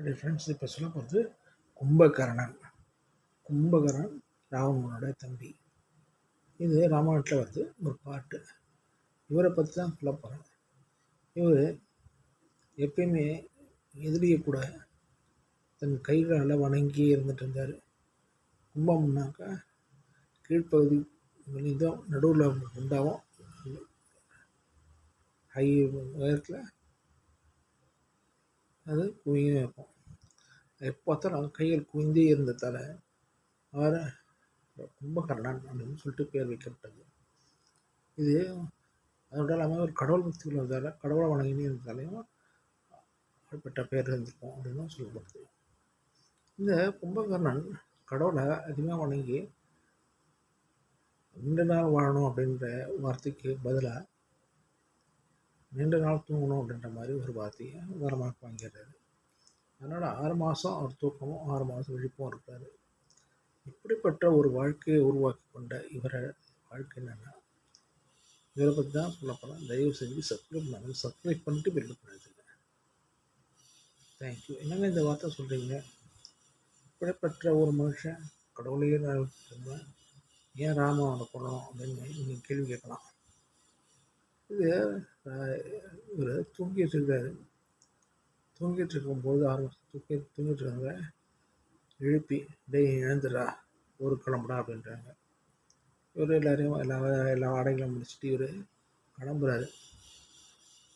என்னுடைய ஃப்ரெண்ட்ஸ் இப்போ சொல்ல போகிறது கும்பகரணன். கும்பகரணன் ராவணனோட தம்பி. இது ராமாயணத்தில் வருது ஒரு பாட்டு. இவரை பற்றி தான் சொல்ல போகிறேன் இவர் எப்பயுமே எதிரியை கூட தன் கைகளால் வணங்கி இருந்துட்டு இருந்தார். கும்பம்னாக்கா கீழ்ப்பகுதி மெலிந்தும் நடுவில் உண்டாகும். ஹை உயரத்தில் அது குவியும் இருக்கும். எப்போ பார்த்தாலும் கைகள் குவிந்தே இருந்ததால் அவர் கும்பகர்ணன் அப்படின்னு சொல்லிட்டு பேர் வைக்கப்பட்டது. இது அதோட இல்லாமல் ஒரு கடவுள் பக்தி உள்ளதால் கடவுளை வணங்கினே இருந்ததாலையும் அப்படிப்பட்ட பேர் இருந்திருக்கும் அப்படின்னு சொல்லப்படுது. இந்த கும்பகர்ணன் கடவுளை அதிகமாக வணங்கி நீண்ட நாள் வாழணும் அப்படின்ற வார்த்தைக்கு பதிலாக நீண்ட நாள் தூங்கணும் அப்படின்ற மாதிரி ஒரு வார்த்தையை வரமாக வாங்கிடுறாரு. அதனால் ஆறு மாதம் அவர் தூக்கமும் ஆறு மாதம் விழிப்பும் இருக்கார் இப்படிப்பட்ட ஒரு வாழ்க்கையை உருவாக்கி கொண்ட இவரை வாழ்க்கை என்னென்னா இவரை பற்றி தான் சொல்ல தயவு செஞ்சு சப்ஸ்கிரைப் பண்ணாங்க சப்ஸ்கிரைப் பண்ணிட்டு பில்லு பண்ணிடுங்க தேங்க்யூ என்னங்க இந்த வார்த்தை சொல்கிறீங்க இப்படிப்பட்ட ஒரு மனுஷன் கடவுளையே நான் ஏன் ராமன் அவனை கொள்ளணும் அப்படின்னு நீங்கள் கேள்வி கேட்கலாம். இது இவர் தூங்கிட்டு இருக்காரு. தூங்கிட்டு இருக்கும்போது ஆரம்பிச்சு தூக்கி தூங்கிட்டு இருக்காங்க. எழுப்பி டெய் எழுந்துடா ஒரு கிளம்புடா அப்படின்றாங்க. இவர் எல்லாரையும் எல்லா எல்லா ஆடைகளும் முடிச்சுட்டு இவர் கிளம்புறாரு.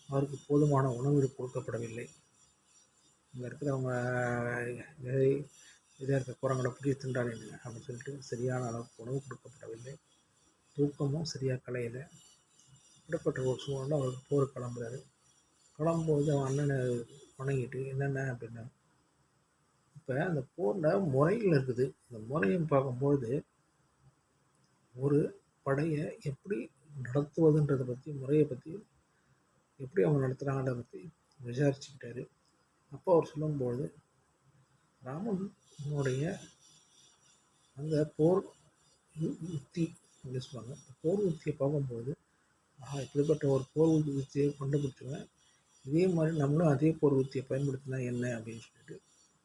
அவருக்கு போதுமான உணவு கொடுக்கப்படவில்லை. இங்கே இருக்கிறவங்க இதை இதாக இருக்க குரங்களை புரிய திண்டாடிங்க அப்படின்னு சொல்லிட்டு சரியான அளவுக்கு உணவு கொடுக்கப்படவில்லை. தூக்கமும் சரியாக கலையில. இப்படிப்பட்ட ஒரு சூழ்நிலை அவர் போர் கிளம்புறாரு. கிளம்பும்போது அவன் அண்ணனை வணங்கிட்டு என்னென்ன அப்படின்னா இப்போ அந்த போரில் முறைகள் இருக்குது. அந்த முறையும் பார்க்கும்போது ஒரு படையை எப்படி நடத்துவதுன்றதை பற்றி முறையை பற்றி எப்படி அவங்க நடத்துகிறாங்கன்றத பற்றி விசாரிச்சுக்கிட்டாரு. அப்போ அவர் சொல்லும்போது ராமனுடைய அந்த போர் உத்தி அப்படின்னு சொல்லுவாங்க. போர் உத்தியை பார்க்கும்போது இப்படிப்பட்ட ஒரு போர் உத்தியை கண்டுபிடிச்சுவேன் இதே மாதிரி நம்மளும் அதே போர் உத்தியை பயன்படுத்தினா என்ன அப்படின்னு சொல்லிட்டு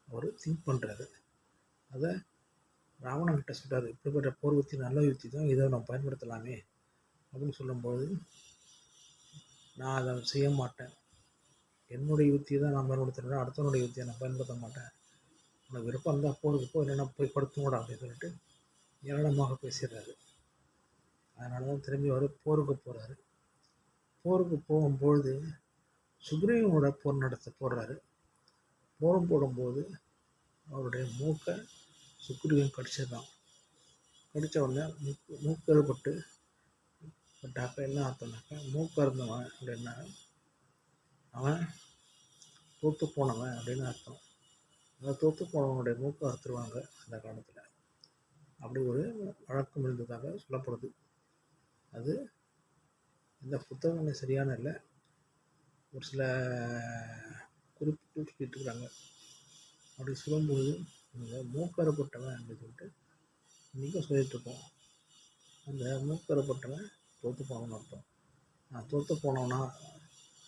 அவர் திங்க் பண்ணுறாரு அதை ராவணன்கிட்ட சொல்கிறார் இப்படிப்பட்ட போர் உத்தி நல்ல யுத்தி தான் இதை நம்ம பயன்படுத்தலாமே அப்படின்னு சொல்லும்போது நான் அதை செய்ய மாட்டேன். என்னுடைய யுத்தியை தான் நான் பயன்படுத்துகிறேன் அடுத்தவனுடைய யுத்தியை நான் பயன்படுத்த மாட்டேன். உனக்கு விருப்பம் இருந்தால் போருக்கு போ இல்லைன்னா போய் படுத்துங்கடா அப்படின்னு சொல்லிட்டு ஏளனமாக பேசிடுறாரு. அதனால தான் திரும்பி அவர் போருக்கு போகிறாரு போருக்கு போகும்பொழுது சுக்ரீவனோட போர் நடத்த போடுறாரு. போரம் போடும்போது அவருடைய மூக்கை சுக்ரீவன் கடிச்சிடறான் கடித்த உடனே மூக்கு மூக்கறுபட்டு பட்டாக்க என்ன அர்த்தம்னாக்கா மூக்கு இருந்தவன் அப்படின்னா அவன் தோற்று போனவன் அப்படின்னு அர்த்தம். அந்த தோற்று போனவனுடைய மூக்கை அறுத்துருவாங்க அந்த காலத்தில். அப்படி ஒரு வழக்கம் இருந்ததாக சொல்லப்படுது. அது இந்த புத்தகங்கள் சரியான இல்லை. ஒரு சில குறிப்பிட்டு சொல்லிட்டு இருக்கிறாங்க அப்படி சொல்லும்போது இந்த மூக்கரப்பட்டவன் அப்படின்னு சொல்லிட்டு இன்றைக்கும் சொல்லிகிட்ருக்கோம் அந்த மூக்கரப்பட்டவன் தோற்று போனவன் அர்த்தம். நான் தோற்று போனவனா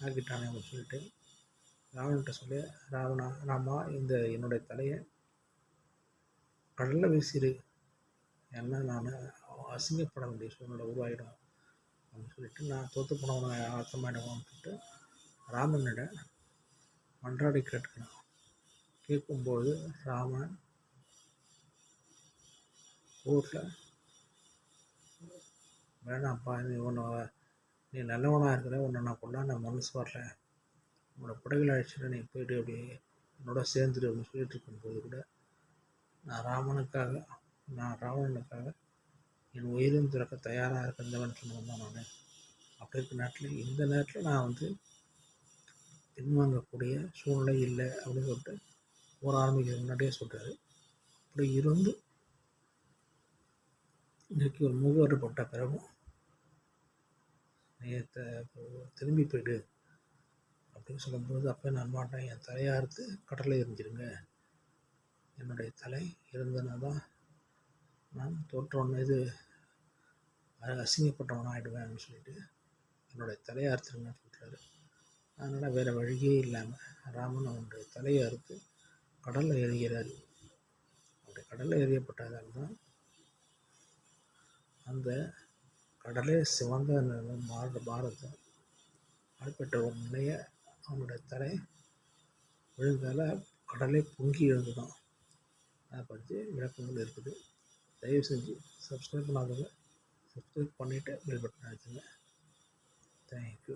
ஆக்கிட்டானே அப்படின்னு சொல்லிட்டு ராவன்கிட்ட சொல்லி ராவணா ராமா இந்த என்னுடைய தலையை கடலில் வீசிடு ஏன்னா நான் அசிங்கப்பட வேண்டிய சூழ்நிலை உருவாகிடும் அப்படின்னு சொல்லிட்டு நான் தோற்று போனவனை அர்த்தமாயிடுவான்னு சொல்லிட்டு ராமனிடம் மன்றாடி கேட்கிறான் கேட்கும்போது ராமன் ஊரில் வேணாம்ப்பா நீ உன்னை நீ நல்லவனாக இருக்கிற உன்னை நான் கொண்டா நான் மனசு வரல. உன்னோட படைகள் அழைச்சிட்டு நீ போயிட்டு அப்படி என்னோட சேர்ந்துட்டு அப்படின்னு சொல்லிட்டு இருக்கும்போது கூட நான் ராமனுக்காக நான் ராவணனுக்காக என் உயிரும் திறக்க தயாராக இருக்கின்றவன் சொன்னவன் தான் நான். அப்படி இருக்க நேரத்தில் இந்த நேரத்தில் நான் வந்து பின்வாங்கக்கூடிய சூழ்நிலை இல்லை அப்படின்னு சொல்லிட்டு போர் ஆரம்பிக்கிற முன்னாடியே சொல்கிறாரு அப்படி இருந்து இன்றைக்கு ஒரு முகவர் போட்ட பிறகும் நீ திரும்பி போயிடு அப்படின்னு சொல்லும்போது அப்போ நான் மாட்டேன் என் தலையார்த்து கடலை எரிஞ்சிருங்க என்னுடைய தலை இருந்தனா தான் நான் தோற்றவன் இது அசிங்கப்பட்டவனாக ஆகிடுவேன் அப்படின்னு சொல்லிட்டு என்னுடைய தலையை அறுத்துருங்கன்னு சொல்கிறாரு அதனால் வேறு வழியே இல்லாமல் ராமன் அவனுடைய தலையை அறுத்து கடலில் எறிகிறார் அப்படி கடலில் எறியப்பட்டதால் தான் அந்த கடலே சிவந்த மாற பாரத ஆட்பட்ட ஒரு நிலையை அவனுடைய தலை விழுந்தால் கடலே பொங்கி எழுந்துதான் அதை பற்றி விளக்கங்கள் இருக்குது. தயவு செஞ்சு சப்ஸ்கிரைப் பண்ணாதவங்க சப்ஸ்கிரைப் பண்ணிவிட்டு பெல் பட்டன் அழுத்துங்க. தேங்க்யூ